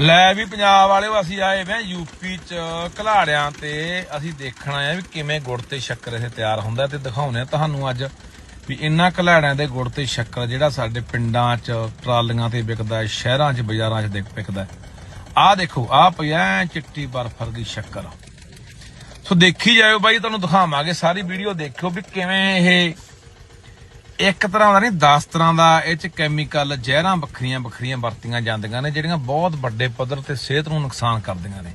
ਲੈ ਵੀ ਪੰਜਾਬ ਵਾਲਿਓ, ਅਸੀਂ ਆਏ ਵੇ ਯੂਪੀ ਚ ਘਲਾੜਿਆਂ ਤੇ। ਅਸੀਂ ਦੇਖਣਾ ਆ ਵੀ ਕਿਵੇਂ ਗੁੜ ਤੇ ਸ਼ੱਕਰ ਇਹ ਤਿਆਰ ਹੁੰਦਾ ਤੇ ਦਿਖਾਉਨੇ ਆ ਤੁਹਾਨੂੰ ਅੱਜ ਵੀ ਇੰਨਾ ਘਲਾੜਿਆਂ ਦੇ ਗੁੜ ਤੇ ਸ਼ੱਕਰ ਜਿਹੜਾ ਸਾਡੇ ਪਿੰਡਾਂ ਚ, ਟਰਾਲੀਆਂ ਤੇ ਵਿਕਦਾ ਹੈ, ਸ਼ਹਿਰਾਂ ਚ, ਬਾਜ਼ਾਰਾਂ ਚ ਦੇਖ ਵਿਕਦਾ ਆਹ ਦੇਖੋ, ਆਹ ਪਿਆ ਚਿੱਟੀ ਬਰਫ ਵਰਗੀ ਸ਼ੱਕਰ। ਸੋ ਦੇਖੀ ਜਾਇਓ ਬਾਈ, ਤੁਹਾਨੂੰ ਦਿਖਾਵਾਂਗੇ, ਸਾਰੀ ਵੀਡੀਓ ਦੇਖਿਓ ਵੀ ਕਿਵੇਂ ਇਹ ਇੱਕ ਤਰ੍ਹਾਂ ਦਾ ਨਹੀਂ 10 ਤਰ੍ਹਾਂ ਦਾ ਇਹ ਚ ਕੈਮੀਕਲ ਜ਼ਹਿਰਾਂ ਵੱਖਰੀਆਂ ਵੱਖਰੀਆਂ ਵਰਤੀਆਂ ਜਾਂਦੀਆਂ ਨੇ, ਜਿਹੜੀਆਂ ਬਹੁਤ ਵੱਡੇ ਪੱਧਰ ਤੇ ਸਿਹਤ ਨੂੰ ਨੁਕਸਾਨ ਕਰਦੀਆਂ ਨੇ।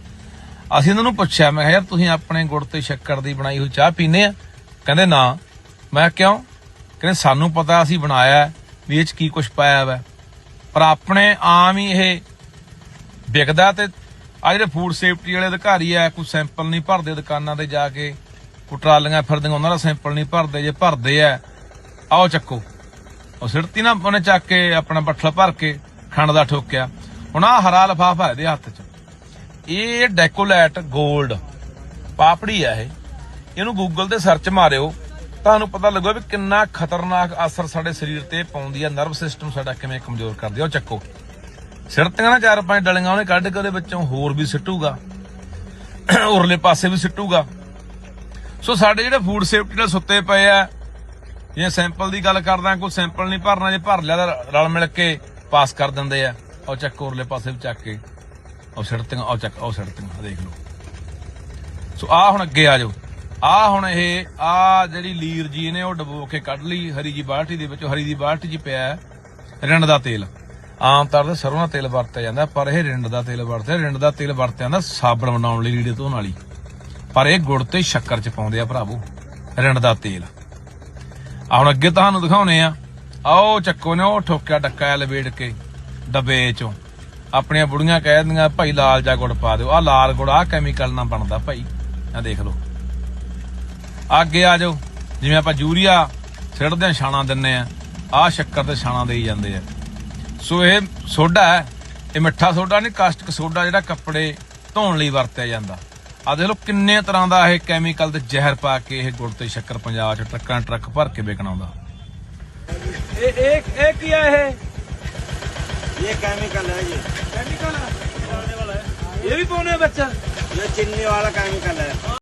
ਅਸੀਂ ਇਹਨਾਂ ਨੂੰ ਪੁੱਛਿਆ, ਮੈਂ ਕਿਹਾ, ਯਾਰ, ਤੁਸੀਂ ਆਪਣੇ ਗੁੜ ਤੇ ਸ਼ੱਕਰ ਦੀ ਬਣਾਈ ਹੋਈ ਚਾਹ ਪੀਂਦੇ ਆ? ਕਹਿੰਦੇ, ਨਾ। ਮੈਂ ਕਿਉਂ? ਕਹਿੰਦੇ, ਸਾਨੂੰ ਪਤਾ ਅਸੀਂ ਬਣਾਇਆ ਵੀ ਇਹ ਚ ਕੀ ਕੁਝ ਪਾਇਆ ਹੋਇਆ ਪਰ ਆਪਣੇ ਆਮ ਹੀ ਇਹ ਵਿਕਦਾ ਤੇ ਆ ਜਿਹੜੇ ਫੂਡ ਸੇਫਟੀ ਵਾਲੇ ਅਧਿਕਾਰੀ ਆ, ਕੋਈ ਸੈਂਪਲ ਨਹੀਂ ਭਰਦੇ ਦੁਕਾਨਾਂ ਤੇ ਜਾ ਕੇ ਕੋਈ ਟਰਾਲੀਆਂ ਫਿਰਦੀਆਂ, ਉਹਨਾਂ ਦਾ ਸੈਂਪਲ ਨਹੀਂ ਭਰਦੇ, ਜੇ ਭਰਦੇ ਆ ਆਓ ਚੱਕੋ। ਉਹ ਸਿਰਤੀ ਨਾ ਉਹਨੇ ਚੱਕ ਕੇ ਆਪਣਾ ਬੱਠਲ ਭਰ ਕੇ ਖੰਡ ਦਾ ਠੋਕਿਆ। ਹੁਣ ਆ ਹਰਾ ਲਫਾਫਾ ਇਹਦੇ ਹੱਥ 'ਚ। ਇਹ ਡੈਕੋਲੈਟ 골ਡ ਪਾਪੜੀ ਆ ਇਹ। ਇਹਨੂੰ ਗੂਗਲ ਤੇ ਸਰਚ ਮਾਰਿਓ। ਤੁਹਾਨੂੰ ਪਤਾ ਲੱਗੂ ਵੀ ਕਿੰਨਾ ਖਤਰਨਾਕ ਅਸਰ ਸਾਡੇ ਸਰੀਰ ਤੇ ਪਾਉਂਦੀ ਆ ਨਰਵ ਸਿਸਟਮ ਸਾਡਾ ਕਿਵੇਂ ਕਮਜ਼ੋਰ ਕਰਦੀ ਆ। ਉਹ ਚੱਕੋ। ਸਿਰਤੀਆਂ ਨਾਲ ਚਾਰ ਪੰਜ ਡਲੀਆਂ ਉਹਨੇ ਕੱਢ ਕੇ ਉਹਦੇ ਵਿੱਚੋਂ ਹੋਰ ਵੀ ਸਿੱਟੂਗਾ। ਉਰਲੇ ਪਾਸੇ ਵੀ ਸਿੱਟੂਗਾ। ਸੋ ਸਾਡੇ ਜਿਹੜੇ ਫੂਡ ਸੇਫਟੀ ਨਾਲ ਸੁੱਤੇ ਪਏ ਆ ਜੇ ਸੈਂਪਲ ਦੀ ਗੱਲ ਕਰਦਾ, ਕੋਈ ਸੈਂਪਲ ਨਹੀਂ ਭਰਨਾ, ਜੇ ਭਰ ਲਿਆ ਤਾਂ ਰਲ ਮਿਲ ਕੇ ਪਾਸ ਕਰ ਦਿੰਦੇ ਆ। ਉਹ ਚੱਕ ਉਰਲੇ ਪਾਸੇ ਵੀ ਚੱਕ ਕੇ ਉਹ ਸਿੱਟਤੀਆਂ ਉਹ ਚੱਕ ਉਹ ਸਿੱਟਤੀਆਂ ਦੇਖ ਲਓ। ਸੋ ਆ ਹੁਣ ਅੱਗੇ ਆ ਜਾਓ। ਆ ਹੁਣ ਇਹ ਆ ਜਿਹੜੀ ਲੀਰ ਜੀ ਇਹਨੇ ਉਹ ਡਬੋ ਕੇ ਕੱਢ ਲਈ, ਹਰੀ ਜੀ ਬਾਲਟੀ ਦੇ ਵਿੱਚ। ਹਰੀ ਦੀ ਬਾਲਟੀ 'ਚ ਪਿਆ ਰਿੰਡ ਦਾ ਤੇਲ। ਆਮ ਤੌਰ ਤੇ ਸਰੋਂ ਦਾ ਤੇਲ ਵਰਤਿਆ ਜਾਂਦਾ, ਪਰ ਇਹ ਰਿੰਡ ਦਾ ਤੇਲ ਵਰਤਿਆ, ਰਿੰਡ ਦਾ ਤੇਲ ਵਰਤਿਆ ਜਾਂਦਾ ਸਾਬਣ ਬਣਾਉਣ ਲਈ ਲੀੜੇ ਧੋਣ ਵਾਲੀ। ਪਰ ਇਹ ਗੁੜ ਤੇ ਸ਼ੱਕਰ 'ਚ ਪਾਉਂਦੇ ਆ ਭਰਾਵੋ, ਰਿੰਡ ਦਾ ਤੇਲ। ਆ ਹੁਣ ਅੱਗੇ ਤੁਹਾਨੂੰ ਦਿਖਾਉਨੇ ਆ। ਆਓ ਚੱਕੋ ਨੇ, ਉਹ ਠੋਕਿਆ ਡੱਕਾ ਲਵੇੜ ਕੇ, ਡੱਬੇ ਚੋਂ। ਆਪਣੀਆਂ ਬੁੜੀਆਂ ਕਹਿ ਦਿੰਦੀਆਂ, ਭਾਈ ਲਾਲ ਜਾ ਗੁੜ ਪਾ ਦਿਓ। ਆ ਲਾਲ ਗੁੜ ਆ ਕੈਮੀਕਲ ਨਾਲ ਬਣਦਾ ਭਾਈ। ਆ ਦੇਖ ਲਓ। ਅੱਗੇ ਆ ਜਾਓ। ਜਿਵੇਂ ਆਪਾਂ ਯੂਰੀਆ ਸਿੱਟਦੇ ਆ ਛਾਣਾ ਦਿੰਨੇ ਆ ਆ ਸ਼ੱਕਰ ਤੇ ਛਾਣਾ ਦੇਈ ਜਾਂਦੇ ਆ। ਸੋ ਇਹ ਸੋਡਾ ਹੈ। ਇਹ ਮਿੱਠਾ ਸੋਡਾ ਨਹੀਂ, ਕਾਸਟਿਕ ਸੋਡਾ ਜਿਹੜਾ ਕੱਪੜੇ ਧੋਣ ਲਈ ਵਰਤਿਆ ਜਾਂਦਾ। ਆ ਦੇਖ ਲਓ ਕਿੰਨੇ ਤਰ੍ਹਾਂ ਦਾ ਇਹ ਕੈਮੀਕਲ ਤੇ ਜ਼ਹਿਰ ਪਾ ਕੇ ਇਹ ਗੁੜ ਤੇ ਸ਼ੱਕਰ ਪੰਜਾਬ ਚ ਟਰੱਕਾਂ ਟਰੱਕ ਭਰ ਕੇ ਵੇਚਣਾ ਹੁੰਦਾ ਇਹ ਇਹ ਇਹ ਕੀ ਹੈ ਇਹ? ਇਹ ਕੈਮੀਕਲ ਹੈ ਜੀ। ਕੈਮੀਕਲ ਹੈ ਇਹ ਵੀ ਪਾਉਣੇ ਬੱਚਾ ਇਹ ਚਿੰਨੀ ਵਾਲਾ ਕੈਮੀਕਲ ਹੈ।